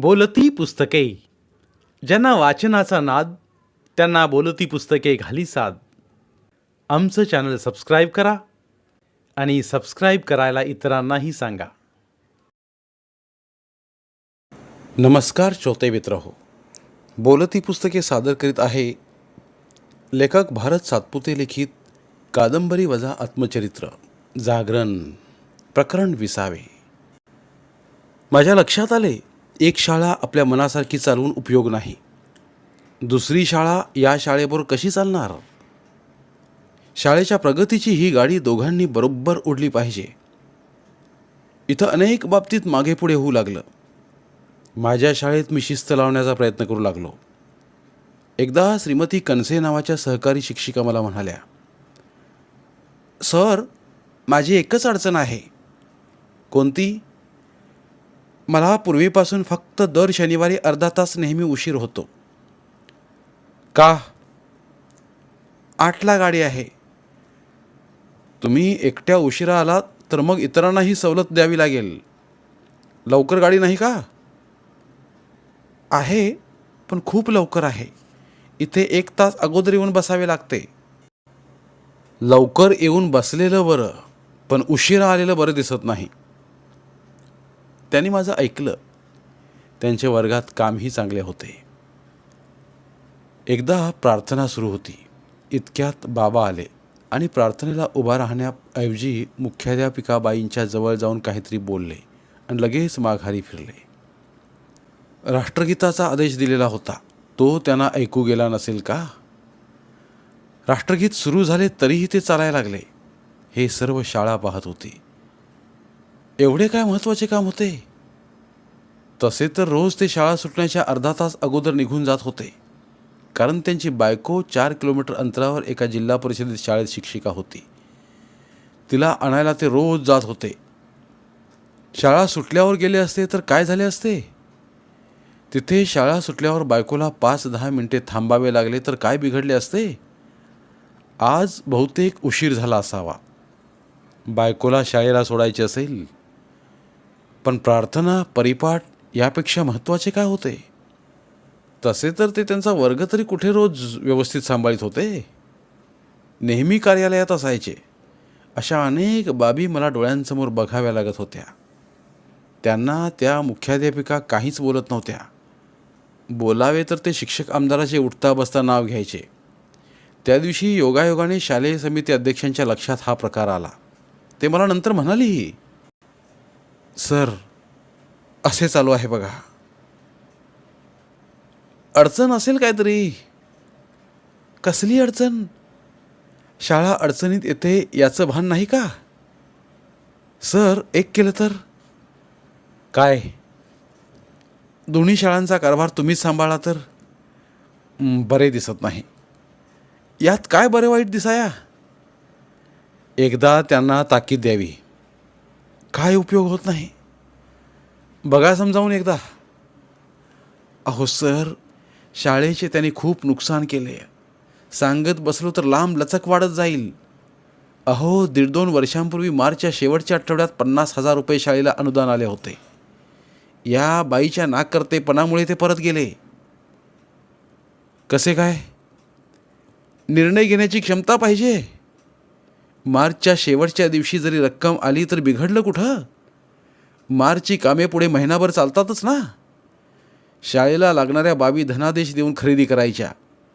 बोलती पुस्तके. ज्यांना वाचनाचा नाद त्यांना बोलती पुस्तके घाली साद. आमचं चॅनल सबस्क्राईब करा आणि सबस्क्राईब करायला इतरांनाही सांगा. नमस्कार श्रोते मित्र हो बोलती पुस्तके सादर करीत आहे लेखक भारत सातपुते लिखित कादंबरी वजा आत्मचरित्र जागरण प्रकरण विसावे. माझ्या लक्षात आले एक शाळा आपल्या मनासारखी चालवून उपयोग नाही. दुसरी शाळा या शाळेबरोबर कशी चालणार? शाळेच्या प्रगतीची ही गाडी दोघांनी बरोबर ओढली पाहिजे. इथं अनेक बाबतीत मागे पुढे होऊ लागलं. माझ्या शाळेत मी शिस्त लावण्याचा प्रयत्न करू लागलो. एकदा श्रीमती कनसे नावाच्या सहकारी शिक्षिका मला म्हणाल्या सर माझी एकच अडचण आहे. कोणती? मला पूर्वीपासून फक्त दर शनिवारी अर्धा तास नेहमी उशीर होतो. का? आठला गाडी आहे. तुम्ही एकट्या उशिरा आलात तर मग इतरांनाही सवलत द्यावी लागेल. लवकर गाडी नाही का? आहे पण खूप लवकर आहे. इथे एक तास अगोदर येऊन बसावे लागते. लवकर येऊन बसलेलं बरं पण उशिरा आलेलं बरं दिसत नाही. त्यांनी माझं ऐकलं. त्यांच्या वर्गात कामही चांगले होते. एकदा प्रार्थना सुरू होती. इतक्यात बाबा आले आणि प्रार्थनेला उभा राहण्याऐवजी मुख्याध्यापिकाबाईंच्या जवळ जाऊन काहीतरी बोलले आणि लगेच माघारी फिरले. राष्ट्रगीताचा आदेश दिलेला होता. तो त्यांना ऐकू गेला नसेल का? राष्ट्रगीत सुरू झाले तरीही ते चालायला लागले. हे सर्व शाळा पाहत होती. एवढे काय महत्त्वाचे काम होते? तसे तर रोज ते शाळा सुटण्याच्या अर्धा तास अगोदर निघून जात होते. कारण त्यांची बायको चार किलोमीटर अंतरावर एका जिल्हा परिषदेत शाळेत शिक्षिका होती. तिला आणायला ते रोज जात होते. शाळा सुटल्यावर गेले असते तर काय झाले असते? तिथे शाळा सुटल्यावर बायकोला पाच दहा मिनिटे थांबावे लागले तर काय बिघडले असते? आज बहुतेक उशीर झाला असावा. बायकोला शाळेला सोडायचे असेल पण प्रार्थना परिपाठ यापेक्षा महत्त्वाचे काय होते? तसे तर ते त्यांचा वर्ग तरी कुठे रोज व्यवस्थित सांभाळीत होते? नेहमी कार्यालयात असायचे. अशा अनेक बाबी मला डोळ्यांसमोर बघाव्या लागत होत्या. त्यांना त्या मुख्याध्यापिका काहीच बोलत नव्हत्या. बोलावे तर ते शिक्षक आमदाराचे उठता बसता नाव घ्यायचे. त्या दिवशी योगायोगाने शालेय समिती अध्यक्षांच्या लक्षात हा प्रकार आला. ते मला नंतर म्हणालीही सर असे चालू आहे बघा. अडचण असेल काहीतरी. कसली अडचण? शाळा अडचणीत येते याचं भान नाही का? सर एक केलं तर? काय? दोन्ही शाळांचा कारभार तुम्हीच सांभाळा तर? बरे दिसत नाही. यात काय बरे वाईट दिसाया? एकदा त्यांना ताकीद द्यावी. काय उपयोग होत नाही. बघा समजावून एकदा. अहो सर शाळेचे त्यांनी खूप नुकसान केले. सांगत बसलो तर लांब लचक वाढत जाईल. अहो दीड दोन वर्षांपूर्वी मार्चच्या शेवटच्या आठवड्यात पन्नास हजार रुपये शाळेला अनुदान आले होते. या बाईच्या नाकर्तेपणामुळे ते परत गेले. कसे काय? निर्णय घेण्याची क्षमता पाहिजे. मार्चच्या शेवटच्या दिवशी जरी रक्कम आली तर बिघडलं कुठं? मार्चची कामे पुढे महिनाभर चालतातच ना. शाळेला लागणाऱ्या बाबी धनादेश देऊन खरेदी करायच्या.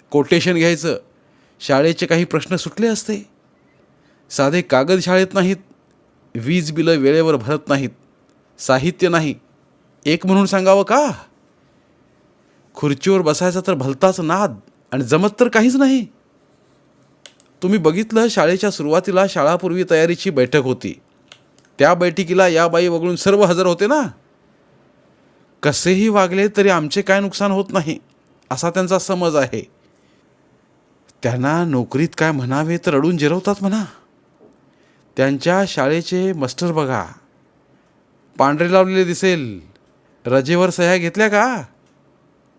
कोटेशन घ्यायचं. शाळेचे काही प्रश्न सुटले असते. साधे कागद शाळेत नाहीत. वीज बिलं वेळेवर भरत नाहीत. साहित्य नाही. एक म्हणून सांगावं का? खुर्चीवर बसायचा तर भलताच नाद आणि जमत तर काहीच नाही. तुम्ही बघितलं शाळेच्या सुरुवातीला शाळापूर्वी तयारीची बैठक होती. त्या बैठकीला या बाई वगळून सर्व हजर होते ना? कसेही वागले तरी आमचे काय नुकसान होत नाही असा त्यांचा समज आहे. त्यांना नोकरीत काय म्हणावे तर अडून जिरवतात म्हणा. त्यांच्या शाळेचे मास्टर बघा. पांढरे लावलेले दिसेल. रजेवर सह्या घेतल्या का?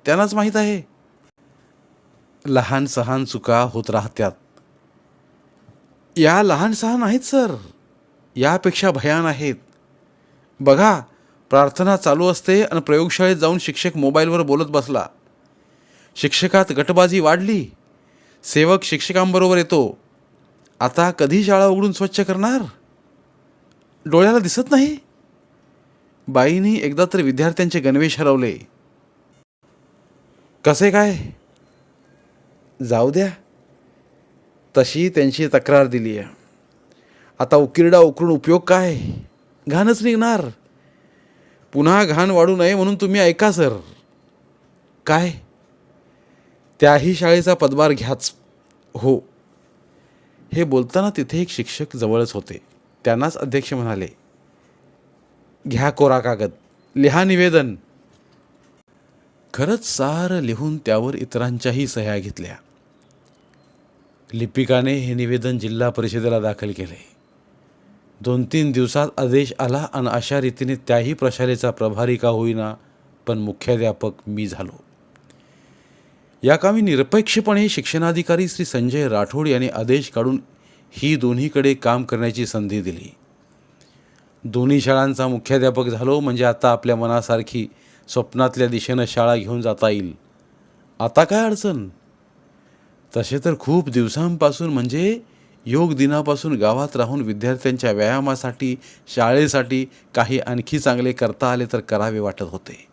त्यांनाच माहीत आहे. लहान सहान चुका होत राहत्यात. या लहान सहान आहेत सर. यापेक्षा भयान आहेत. बघा प्रार्थना चालू असते आणि प्रयोगशाळेत जाऊन शिक्षक मोबाईलवर बोलत बसला. शिक्षकात गटबाजी वाढली. सेवक शिक्षकांबरोबर येतो. आता कधी शाळा उघडून स्वच्छ करणार? डोळ्याला दिसत नाही? बाईंनी एकदा तर विद्यार्थ्यांचे गणवेश हरवले. कसे काय? जाऊ द्या. तशी त्यांची तक्रार दिली आहे. आता उकिरडा उकरून उपयोग काय? घाणच निघणार. पुन्हा घाण वाढू नये म्हणून तुम्ही ऐका सर. काय? त्याही शाळेचा पदभार घ्याच. हो. हे बोलताना तिथे एक शिक्षक जवळच होते. त्यांनाच अध्यक्ष म्हणाले घ्या कोरा कागद. लिहा निवेदन. खरंच सारं लिहून त्यावर इतरांच्याही सह्या घेतल्या. लिपिकाने हे निवेदन जिल्हा परिषदेला दाखल केले. दोन तीन दिवसात आदेश आला आणि अशा रीतीने त्याही प्रशालेचा प्रभारी का होईना पण मुख्याध्यापक मी झालो. या कामी निरपेक्षपणे शिक्षणाधिकारी श्री संजय राठोड यांनी आदेश काढून ही दोन्हीकडे काम करण्याची संधी दिली. दोन्ही शाळांचा मुख्याध्यापक झालो म्हणजे आता आपल्या मनासारखी स्वप्नातल्या दिशेनं शाळा घेऊन जाता येईल. आता काय अडचण? तसे तर खूप दिवसांपासून म्हणजे योग दिनापासून गावात राहून विद्यार्थ्यांच्या व्यायामासाठी शाळेसाठी काही आणखी चांगले करता आले तर करावे वाटत होते.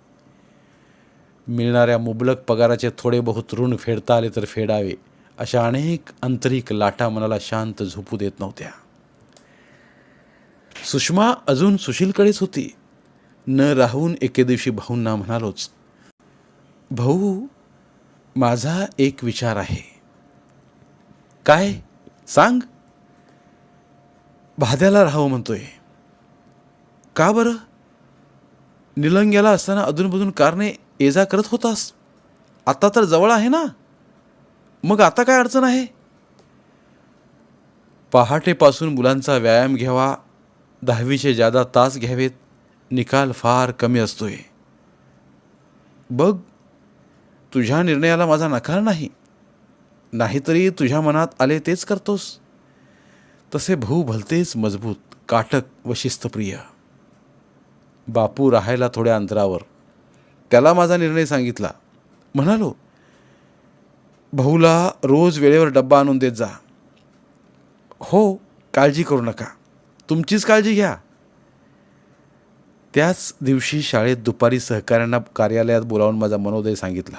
मिळणाऱ्या मुबलक पगाराचे थोडे बहुत ऋण फेडता आले तर फेडावे अशा अनेक आंतरिक लाटा मनाला शांत झोपू देत नव्हत्या. सुषमा अजून सुशीलकडेच होती. न राहून एके दिवशी भाऊंना म्हणालोच भाऊ माझा एक विचार आहे. काय? सांग. भाद्याला राहावं म्हणतोय. का बरं? निलंग्याला असताना अधूनमधून कारणे ये जा करत होतास. आता तर जवळ आहे ना. मग आता काय अडचण आहे? पहाटेपासून मुलांचा व्यायाम घ्यावा. दहावीचे जादा तास घ्यावेत. निकाल फार कमी असतोय. बघ तुझ्या निर्णयाला माझा नकार नाही. नाहीतरी तुझ्या मनात आले तेच करतोस? तसे भाऊ भलतेच मजबूत काटक व शिस्तप्रिय बापू राहायला थोड्या अंतरावर. त्याला माझा निर्णय सांगितला. म्हणालो भाऊला रोज वेळेवर डब्बा आणून देत जा. हो काळजी करू नका. तुमचीच काळजी घ्या. त्याच दिवशी शाळेत दुपारी सहकाऱ्यांना कार्यालयात बोलावून माझा मनोदय सांगितला.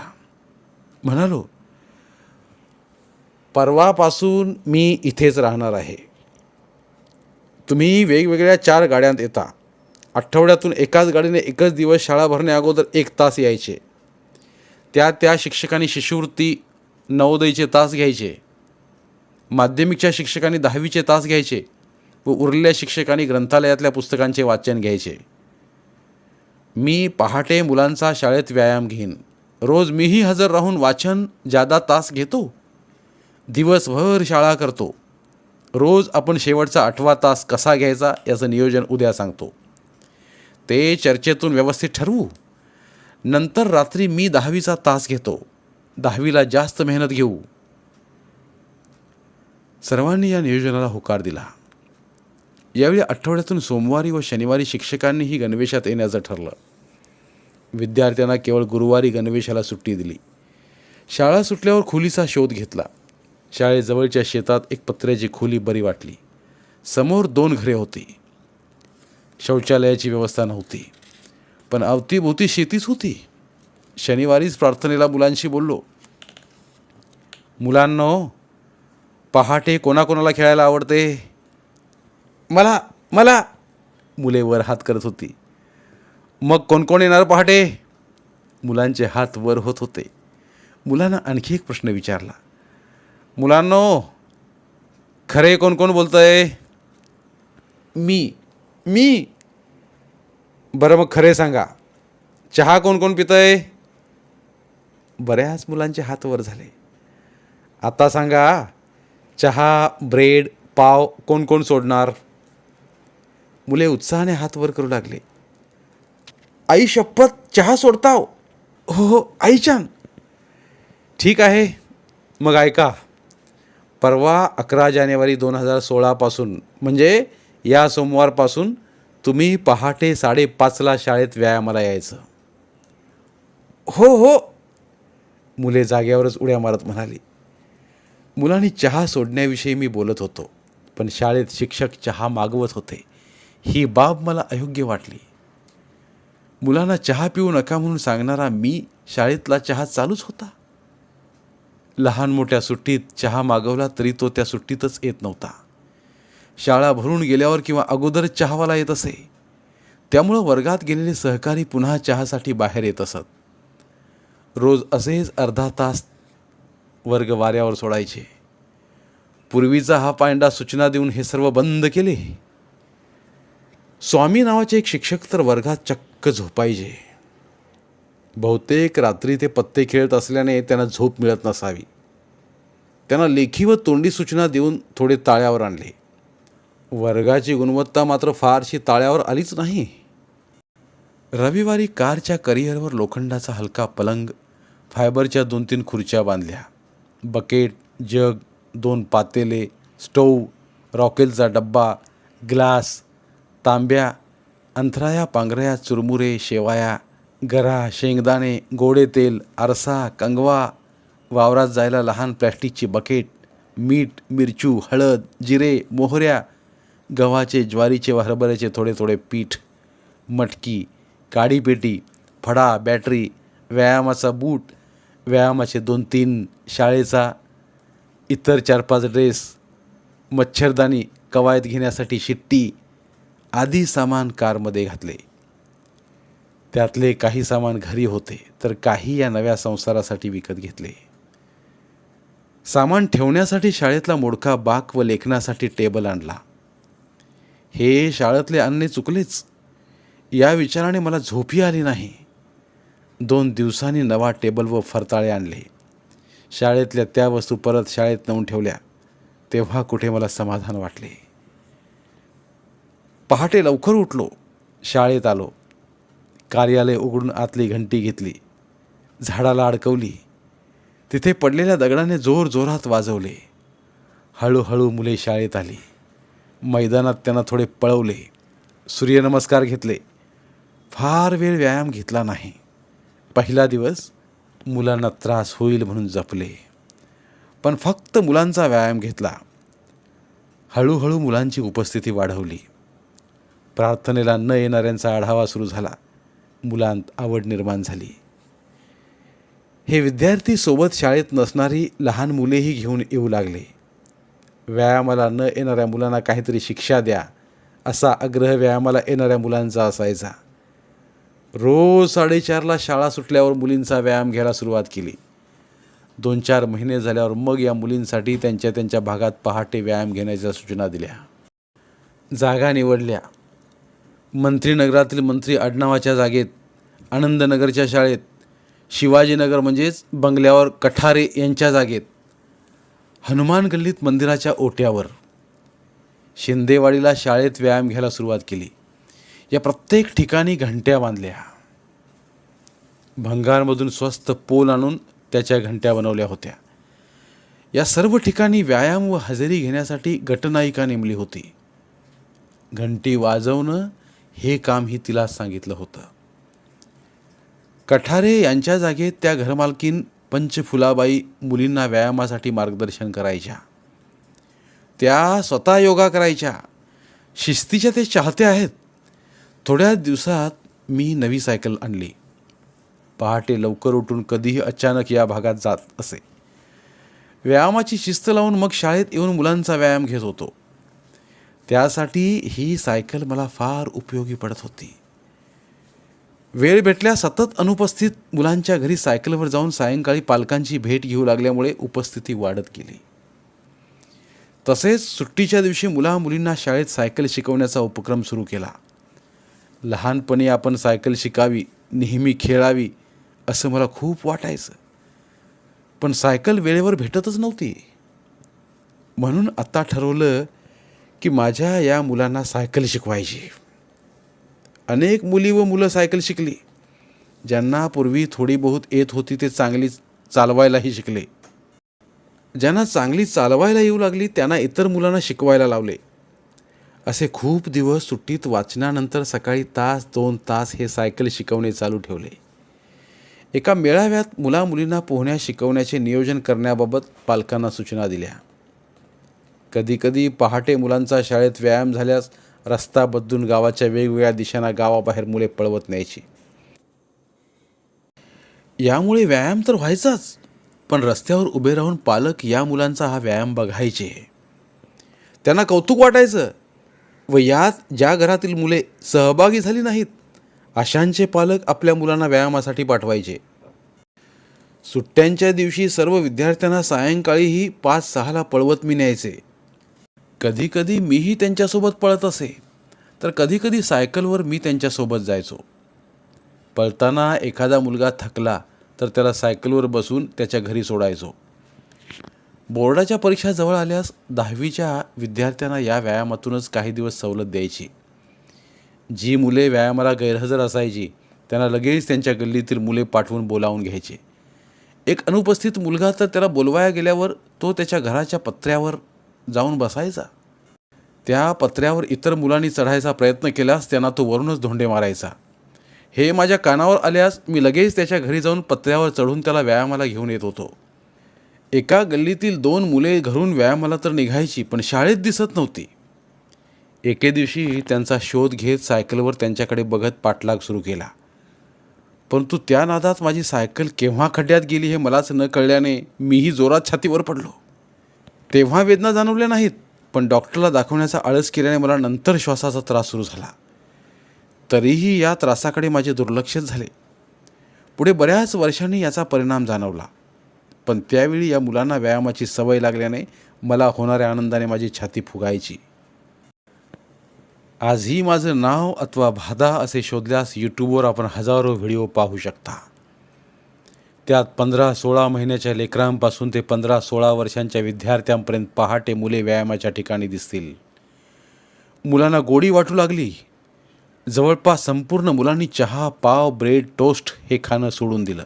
म्हणालो परवापासून मी इथेच राहणार आहे. तुम्ही वेगवेगळ्या चार गाड्यांत येता. आठवड्यातून एकाच गाडीने एकच दिवस शाळा भरण्या अगोदर एक तास यायचे. त्या त्या शिक्षकांनी शिष्यवृत्ती नवोदयचे तास घ्यायचे. माध्यमिकच्या शिक्षकांनी दहावीचे तास घ्यायचे व उरलेल्या शिक्षकांनी ग्रंथालयातल्या पुस्तकांचे वाचन घ्यायचे. मी पहाटे मुलांचा शाळेत व्यायाम घेईन. रोज मीही हजर राहून वाचन जादा तास घेतो? दिवसभर शाळा करतो. रोज आपण शेवटचा आठवा तास कसा घ्यायचा याचं नियोजन उद्या सांगतो. ते चर्चेतून व्यवस्थित ठरवू. नंतर रात्री मी दहावीचा तास घेतो. दहावीला जास्त मेहनत घेऊ. सर्वांनी या नियोजनाला होकार दिला. यावेळी आठवड्यातून सोमवारी व शनिवारी शिक्षकांनीही गणवेशात येण्याचं ठरलं. विद्यार्थ्यांना केवळ गुरुवारी गणवेशाला सुट्टी दिली. शाळा सुटल्यावर खोलीचा शोध घेतला. शाळेजवळच्या शेतात एक पत्र्याची खोली बरी वाटली. समोर दोन घरे होती. शौचालयाची व्यवस्था नव्हती. पण अवतीभोवती शेतीच होती. शनिवारीच प्रार्थनेला मुलांशी बोललो. मुलांनो पहाटे कोणाकोणाला खेळायला आवडते? मला मला! मुले वर हात करत होती. मग कोण कोण येणार पहाटे? मुलांचे हात वर होत होते. मुलांना आणखी एक प्रश्न विचारला. मुलांनो खरे कोण कोण बोलतंय? मी. मी. बरं मग खरे सांगा. चहा कोण कोण पितंय? बऱ्याच मुलांचे हात वर झाले. आता सांगा चहा ब्रेड पाव कोण कोण सोडणार? मुले उत्साहाने हात वर करू लागले. आई शपथ चहा सोडताव. हो हो आई छान ठीक आहे मग ऐका. परवा अकरा जानेवारी दोन हजार सोळापासून म्हणजे या सोमवारपासून तुम्ही पहाटे साडेपाचला शाळेत व्यायामाला यायचं. हो हो. मुले जाग्यावरच उड्या मारत म्हणाली. मुलांनी चहा सोडण्याविषयी मी बोलत होतो पण शाळेत शिक्षक चहा मागवत होते. ही बाब मला अयोग्य वाटली. मुलांना चहा पिऊ नका म्हणून सांगणारा मी शाळेतला चहा चालूच होता. लहान मोठ्या सुट्टीत चहा मागवला तरी तो त्या सुट्टीतच येत नव्हता. शाळा भरून गेल्यावर किंवा अगोदर चहावाला येत असे त्यामुळं वर्गात गेलेले सहकारी पुन्हा चहासाठी बाहेर येत असत. रोज असेच अर्धा तास वर्ग वाऱ्यावर सोडायचे. पूर्वीचा हा पांडा सूचना देऊन हे सर्व बंद केले. स्वामी नावाचे एक शिक्षक तर वर्गात चक्क झोपायचे. बहुतेक रात्री ते पत्ते खेळत असल्याने त्यांना झोप मिळत नसावी. त्यांना लेखी व तोंडी सूचना देऊन थोडे ताळ्यावर आणले. वर्गाची गुणवत्ता मात्र फारशी ताळ्यावर आलीच नाही. रविवारी कारच्या करिअरवर लोखंडाचा हलका पलंग फायबरच्या दोन तीन खुर्च्या बांधल्या. बकेट जग दोन पातेले स्टोव रॉकेलचा डब्बा ग्लास तांब्या अंथराया पांघऱ्या चुरमुरे शेवाया गरा शेंगदाणे गोडे तेल आरसा कंगवा वावरात जायला लहान प्लॅस्टिकची बकेट मीठ मिरचू हळद जिरे मोहऱ्या गव्हाचे ज्वारीचे व हरभऱ्याचे थोडे थोडे पीठ मटकी काडीपेटी फडा बॅटरी व्यायामाचा बूट व्यायामाचे दोन तीन शाळेचा इतर चार पाच ड्रेस मच्छरदाणी कवायत घेण्यासाठी शिट्टी आदी सामान कारमध्ये घातले. त्यातले काही सामान घरी होते तर काही या नव्या संसारासाठी विकत घेतले. सामान ठेवण्यासाठी शाळेतला मोडका बाक व लेखनासाठी टेबल आणला. हे शाळेतले आणणे चुकलेच. या विचाराने मला झोपी आली नाही. दोन दिवसांनी नवा टेबल व फरताळे आणले. शाळेतल्या त्या वस्तू परत शाळेत नेऊन ठेवल्या. तेव्हा कुठे मला समाधान वाटले. पहाटे लवकर उठलो. शाळेत आलो. कार्यालय उघडून आतली घंटी घेतली. झाडाला अडकवली. तिथे पडलेल्या दगडाने जोर जोरात वाजवले. हळूहळू मुले शाळेत आली. मैदानात त्यांना थोडे पळवले. सूर्यनमस्कार घेतले. फार वेळ व्यायाम घेतला नाही. पहिला दिवस मुलांना त्रास होईल म्हणून जपले. पण फक्त मुलांचा व्यायाम घेतला. हळूहळू मुलांची उपस्थिती वाढवली. प्रार्थनेला न येणाऱ्यांचा आढावा सुरू झाला. मुलांत आवड निर्माण झाली. हे विद्यार्थी सोबत शाळेत नसणारी लहान मुलेही घेऊन येऊ लागले. व्यायामाला न येणाऱ्या मुलांना काहीतरी शिक्षा द्या असा आग्रह व्यायामाला येणाऱ्या मुलांचा असायचा. रोज साडेचारला शाळा सुटल्यावर मुलींचा व्यायाम घ्यायला सुरुवात केली. दोन चार महिने झाल्यावर मग या मुलींसाठी त्यांच्या त्यांच्या भागात पहाटे व्यायाम घेण्याच्या सूचना दिल्या. जागा निवडल्या. मंत्रीनगरातील मंत्री आडनावाच्या जागेत आनंदनगरच्या शाळेत शिवाजीनगर म्हणजेच बंगल्यावर कठारे यांच्या जागेत हनुमान गल्लीत मंदिराच्या ओट्यावर शिंदेवाडीला शाळेत व्यायाम घ्यायला सुरुवात केली. या प्रत्येक ठिकाणी घंट्या बांधल्या. भंगारमधून स्वस्त पोल आणून त्याच्या घंट्या बनवल्या होत्या. या सर्व ठिकाणी व्यायाम व हजेरी घेण्यासाठी गटनायिका नेमली होती. घंटी वाजवणं हे काम ही तिला सांगितलं होतं. कठारे यांच्या जागेत त्या घरमालकीन पंचफुलाबाई मुलींना व्यायामासाठी मार्गदर्शन करायच्या. त्या स्वतः योगा करायच्या. शिस्तीच्या ते चाहते आहेत. थोड्या दिवसात मी नवी सायकल आणली. पहाटे लवकर उठून कधीही अचानक या भागात जात असे. व्यायामाची शिस्त लावून मग शाळेत येऊन मुलांचा व्यायाम घेत होतो. त्यासाठी ही सायकल मला फार उपयोगी पडत होती. वेळ भेटल्या सतत अनुपस्थित मुलांच्या घरी सायकलवर जाऊन सायंकाळी पालकांची भेट घेऊ लागल्यामुळे उपस्थिती वाढत गेली. तसेच सुट्टीच्या दिवशी मुला मुलींना शाळेत सायकल शिकवण्याचा उपक्रम सुरू केला. लहानपणी आपण सायकल शिकावी नेहमी खेळावी असं मला खूप वाटायचं. पण सायकल वेळेवर भेटतच नव्हती. म्हणून आता ठरवलं की माझ्या या मुलांना सायकल शिकवायची. अनेक मुली व मुलं सायकल शिकली. ज्यांना पूर्वी थोडी बहुत येत होती ते चांगली चालवायलाही शिकले. ज्यांना चांगली चालवायला येऊ लागली त्यांना इतर मुलांना शिकवायला लावले. असे खूप दिवस सुट्टीत वाचनानंतर सकाळी तास दोन तास हे सायकल शिकवणे चालू ठेवले. एका मेळाव्यात मुलामुलींना पोहण्या शिकवण्याचे नियोजन करण्याबाबत पालकांना सूचना दिल्या. कधीकधी पहाटे मुलांचा शाळेत व्यायाम झाल्यास रस्ता बदलून गावाच्या वेगवेगळ्या दिशांना गावाबाहेर मुले पळवत न्यायची. यामुळे व्यायाम तर व्हायचाच पण रस्त्यावर उभे राहून पालक या मुलांचा हा व्यायाम बघायचे. त्यांना कौतुक वाटायचं. व यात ज्या घरातील मुले सहभागी झाली नाहीत अशांचे पालक आपल्या मुलांना व्यायामासाठी पाठवायचे. सुट्ट्यांच्या दिवशी सर्व विद्यार्थ्यांना सायंकाळीही पाच सहाला पळवत मी न्यायचे. कधीकधी मीही त्यांच्यासोबत पळत असे. तर कधीकधी सायकलवर मी त्यांच्यासोबत जायचो. पळताना एखादा मुलगा थकला तर त्याला सायकलवर बसून त्याच्या घरी सोडायचो. बोर्डाच्या परीक्षा जवळ आल्यास दहावीच्या विद्यार्थ्यांना या व्यायामातूनच काही दिवस सवलत द्यायची. जी मुले व्यायामाला गैरहजर असायची त्यांना लगेच त्यांच्या गल्लीतील मुले पाठवून बोलावून घ्यायचे. एक अनुपस्थित मुलगा तर त्याला बोलवाया गेल्यावर तो त्याच्या घराच्या पत्र्यावर जाऊन बसायचा. त्या पत्र्यावर इतर मुलांनी चढायचा प्रयत्न केल्यास त्यांना तो वरूनच धोंडे मारायचा. हे माझ्या कानावर आल्यास मी लगेच त्याच्या घरी जाऊन पत्र्यावर चढून त्याला व्यायामाला घेऊन येत होतो. एका गल्लीतील दोन मुले घरून व्यायामाला तर निघायची पण शाळेत दिसत नव्हती. एके दिवशी त्यांचा शोध घेत सायकलवर त्यांच्याकडे बघत पाठलाग सुरू केला. परंतु त्या नादात माझी सायकल केव्हा खड्ड्यात गेली हे मलाच न कळल्याने मीही जोरात छातीवर पडलो. तेव्हा वेदना जाणवल्या नाहीत. पण डॉक्टरला दाखवण्याचा आळस केल्याने मला नंतर श्वासाचा त्रास सुरू झाला. तरीही या त्रासाकडे माझे दुर्लक्षच झाले. पुढे बऱ्याच वर्षांनी याचा परिणाम जाणवला. पण त्यावेळी या मुलांना व्यायामाची सवय लागल्याने मला होणाऱ्या आनंदाने माझी छाती फुगायची. आजही माझं नाव अथवा भादा असे शोधल्यास यूट्यूबवर आपण हजारो व्हिडिओ पाहू शकता. त्यात पंधरा सोळा महिन्याच्या लेकरांपासून ते पंधरा सोळा वर्षांच्या विद्यार्थ्यांपर्यंत पहाटे मुले व्यायामाच्या ठिकाणी दिसतील. मुलांना गोडी वाटू लागली. जवळपास संपूर्ण मुलांनी चहा पाव ब्रेड टोस्ट हे खाणं सोडून दिलं.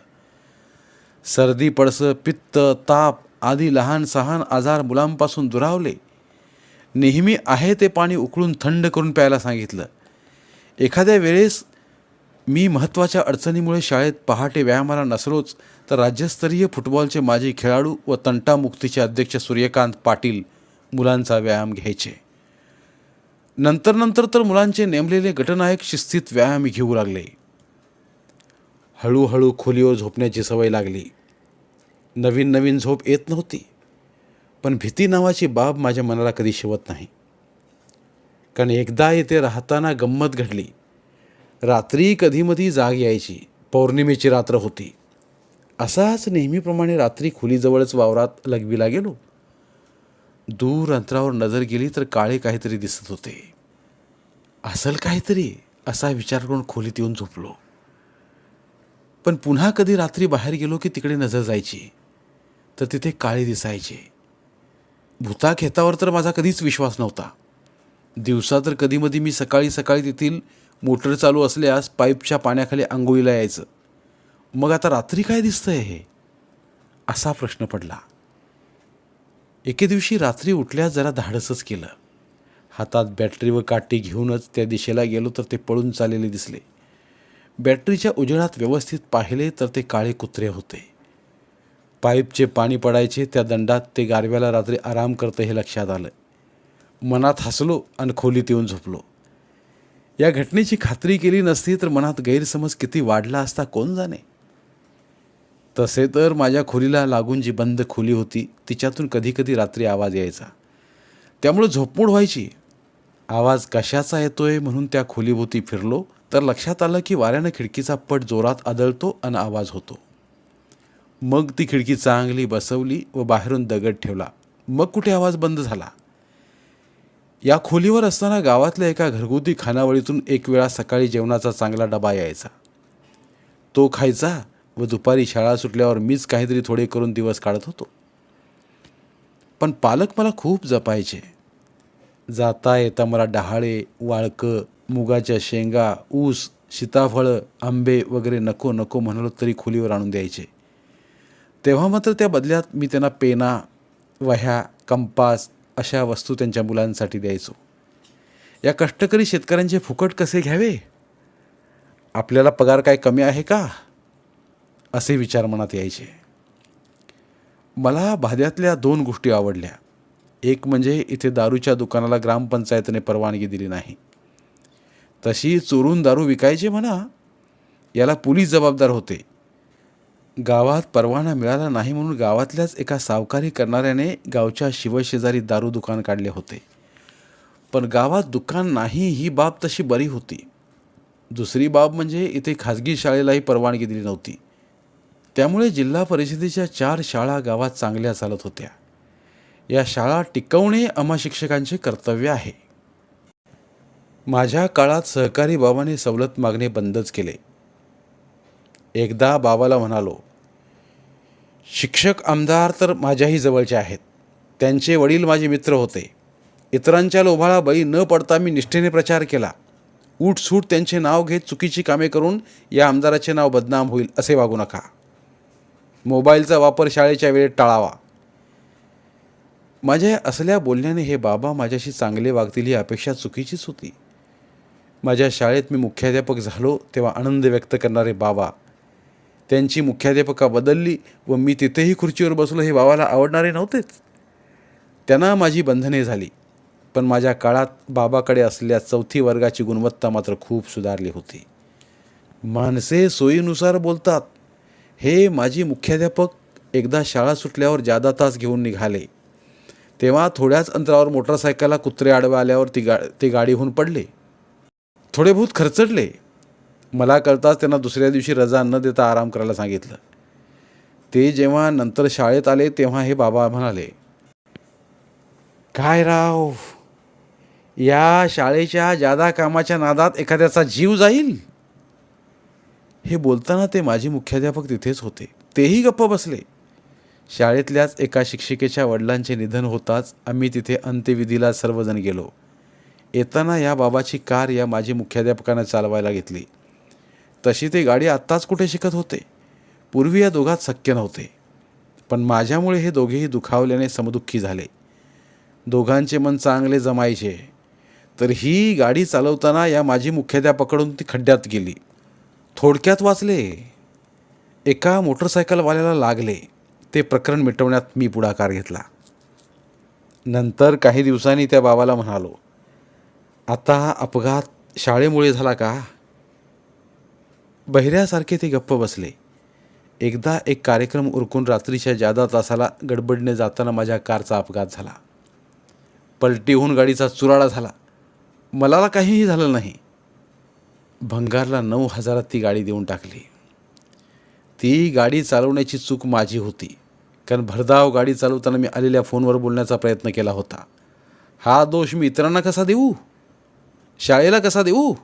सर्दी पडसं पित्त ताप आदी लहान सहान आजार मुलांपासून दुरावले. नेहमी आहे ते पाणी उकळून थंड करून प्यायला सांगितलं. एखाद्या वेळेस मी महत्त्वाच्या अडचणीमुळे शाळेत पहाटे व्यायामाला नसलोच तर राज्यस्तरीय फुटबॉलचे माजी खेळाडू व तंटामुक्तीचे अध्यक्ष सूर्यकांत पाटील मुलांचा व्यायाम घ्यायचे. नंतर नंतर तर मुलांचे नेमलेले गटनायक शिस्तीत व्यायाम घेऊ लागले. हळूहळू खोलीवर झोपण्याची सवय लागली. नवीन नवीन झोप येत नव्हती. पण भीती नावाची बाब माझ्या मनाला कधी शिवत नाही. कारण एकदा येथे राहताना गंमत घडली. रात्री कधीमधी जाग यायची. पौर्णिमेची रात्र होती. असाच नेहमीप्रमाणे रात्री खोलीजवळच वावरात लघवीला गेलो. दूर अंतरावर नजर गेली तर काळे काहीतरी दिसत होते. असल काहीतरी असा विचार करून खोलीत येऊन झोपलो. पण पुन्हा कधी रात्री बाहेर गेलो की तिकडे नजर जायची. तर तिथे काळे दिसायचे. भूताखेतावर तर माझा कधीच विश्वास नव्हता. दिवसा तर कधीमधी मी सकाळी सकाळी तेथील मोटर चालू असल्यास पाईपच्या पाण्याखाली आंघोळीला यायचं. मग आता रात्री काय दिसतंय हे? असा प्रश्न पडला. एके दिवशी रात्री उठल्यास जरा धाडसच केलं. हातात बॅटरी व काठी घेऊनच त्या दिशेला गेलो तर ते पळून चाललेले दिसले. बॅटरीच्या उजेडात व्यवस्थित पाहिले तर ते काळे कुत्रे होते. पाईपचे पाणी पडायचे त्या दंडात ते गारव्याला रात्री आराम करतं हे लक्षात आलं. मनात हसलो आणि खोलीत येऊन झोपलो. या घटनेची खात्री केली नसती तर मनात गैरसमज किती वाढला असता कोण जाणे? तसे तर माझ्या खोलीला लागून जी बंद खोली होती तिच्यातून कधीकधी रात्री आवाज यायचा. त्यामुळे झोपमूड व्हायची. आवाज कशाचा येतोय म्हणून त्या खोलीभोवती फिरलो तर लक्षात आलं की वाऱ्यानं खिडकीचा पट जोरात आदळतो आणि आवाज होतो. मग ती खिडकी चांगली बसवली व बाहेरून दगड ठेवला. मग कुठे आवाज बंद झाला? या खोलीवर असताना गावातल्या एका घरगुती खानावळीतून एक वेळा सकाळी जेवणाचा चांगला डबा यायचा. तो खायचा व दुपारी शाळा सुटल्यावर मीच काहीतरी थोडे करून दिवस काढत होतो. पण पालक मला खूप जपायचे. जाता येता मला डहाळे वाळकं मुगाच्या शेंगा ऊस सीताफळं आंबे वगैरे नको नको म्हणालो तरी खोलीवर आणून द्यायचे. तेव्हा मात्र त्या बदल्यात मी त्यांना पेना वह्या कंपास अशा वस्तू त्यांच्या मुलांसाठी द्यायचो. या कष्टकरी शेतकऱ्यांचे फुकट कसे घ्यावे? आपल्याला पगार काय कमी आहे का? असे विचार मनात यायचे. मला भाद्यातल्या दोन गोष्टी आवडल्या. एक म्हणजे इथे दारूच्या दुकानाला ग्रामपंचायतीने परवानगी दिली नाही. तशी चोरून दारू विकायचे म्हणा याला पोलीस जबाबदार होते. गावात परवाना मिळाला नाही म्हणून गावातल्याच एका सावकारी करणाऱ्याने गावच्या शिवशेजारी दारू दुकान काढले होते. पण गावात दुकान नाही ही बाब तशी बरी होती. दुसरी बाब म्हणजे इथे खाजगी शाळेलाही परवानगी दिली नव्हती. त्यामुळे जिल्हा परिषदेच्या चार शाळा गावात चांगल्या चालत होत्या. या शाळा टिकवणे आम्हा शिक्षकांचे कर्तव्य आहे. माझ्या काळात सहकारी बाबाने सवलत मागणे बंदच केले. एकदा बाबाला म्हणालो शिक्षक आमदार तर माझ्याही जवळचे आहेत. त्यांचे वडील माझे मित्र होते. इतरांच्या लोभाला बळी न पडता मी निष्ठेने प्रचार केला. उठसूट त्यांचे नाव घेत चुकीची कामे करून या आमदाराचे नाव बदनाम होईल असे वागू नका. मोबाईलचा वापर शाळेच्या वेळेत टाळावा. माझ्या असल्या बोलण्याने हे बाबा माझ्याशी चांगले वागतील ही अपेक्षा चुकीचीच होती. माझ्या शाळेत मी मुख्याध्यापक झालो तेव्हा आनंद व्यक्त करणारे बाबा त्यांची मुख्याध्यापका बदलली व मी तिथेही खुर्चीवर बसलो हे बाबाला आवडणारे नव्हतेच. त्यांना माझी बंधने झाली पण माझ्या काळात बाबाकडे असलेल्या चौथी वर्गाची गुणवत्ता मात्र खूप सुधारली होती. माणसे सोयीनुसार बोलतात. हे माझी मुख्याध्यापक एकदा शाळा सुटल्यावर जादा तास घेऊन निघाले. तेव्हा थोड्याच अंतरावर मोटरसायकलला कुत्रे आडवे आल्यावर ती गा ते गाडीहून पडले. थोडे बहुत खरचडले मला कळताच त्यांना दुसऱ्या दिवशी रजा न देता आराम करायला सांगितलं. ते जेव्हा नंतर शाळेत आले तेव्हा हे बाबा म्हणाले काय राव या शाळेच्या जादा कामाच्या नादात एखाद्याचा जीव जाईल? हे बोलताना ते माझे मुख्याध्यापक तिथेच होते. तेही गप्प बसले. शाळेतल्याच एका शिक्षिकेच्या वडिलांचे निधन होताच आम्ही तिथे अंत्यविधीला सर्वजण गेलो. येताना या बाबाची कार या माझी मुख्याध्यापकानं चालवायला घेतली. तशी ते गाडी आत्ताच कुठे शिकत होते? पूर्वी या दोघात शक्य नव्हते. पण माझ्यामुळे हे दोघेही दुखावल्याने समदुःखी झाले. दोघांचे मन चांगले जमायचे. तर ही गाडी चालवताना या माझी मुख्याध्यापकडून ती खड्ड्यात गेली. थोडक्यात वाचले. एका मोटरसायकलवाल्याला लागले. ते प्रकरण मिटवण्यात मी पुढाकार घेतला. नंतर काही दिवसांनी त्या बाबाला म्हणालो आता अपघात शाळेमुळे झाला का? बहिऱ्यासारखे ते गप्प बसले. एकदा एक कार्यक्रम उरकून रात्रीच्या जादा तासाला गडबडने जाताना माझ्या कारचा अपघात झाला. पलटीहून गाडीचा चुराडा झाला. मला काहीही झालं नाही. भंगारला नऊ हजारात ती गाडी देऊन टाकली. ती गाडी चालवण्याची चूक माझी होती. कारण भरधाव गाडी चालवताना मी आलेल्या फोनवर बोलण्याचा प्रयत्न केला होता. हा दोष मी इतरांना कसा देऊ? शाळेला कसा देऊ?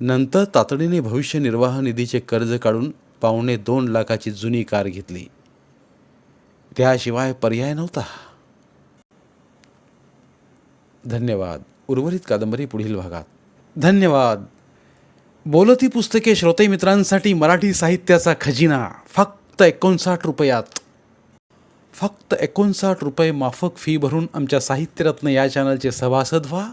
नंतर तातडीने भविष्य निर्वाह निधीचे कर्ज काढून पावणे दोन लाखाची जुनी कार घेतली. त्याशिवाय पर्याय नव्हता. धन्यवाद. उर्वरित कादंबरी पुढील भागात. धन्यवाद. बोलती पुस्तके श्रोते मित्रांसाठी मराठी साहित्याचा खजिना. फक्त एकोणसाठ रुपयात. फक्त एकोणसाठ रुपये माफक फी भरून आमच्या साहित्यरत्न या चॅनलचे सभासद व्हा.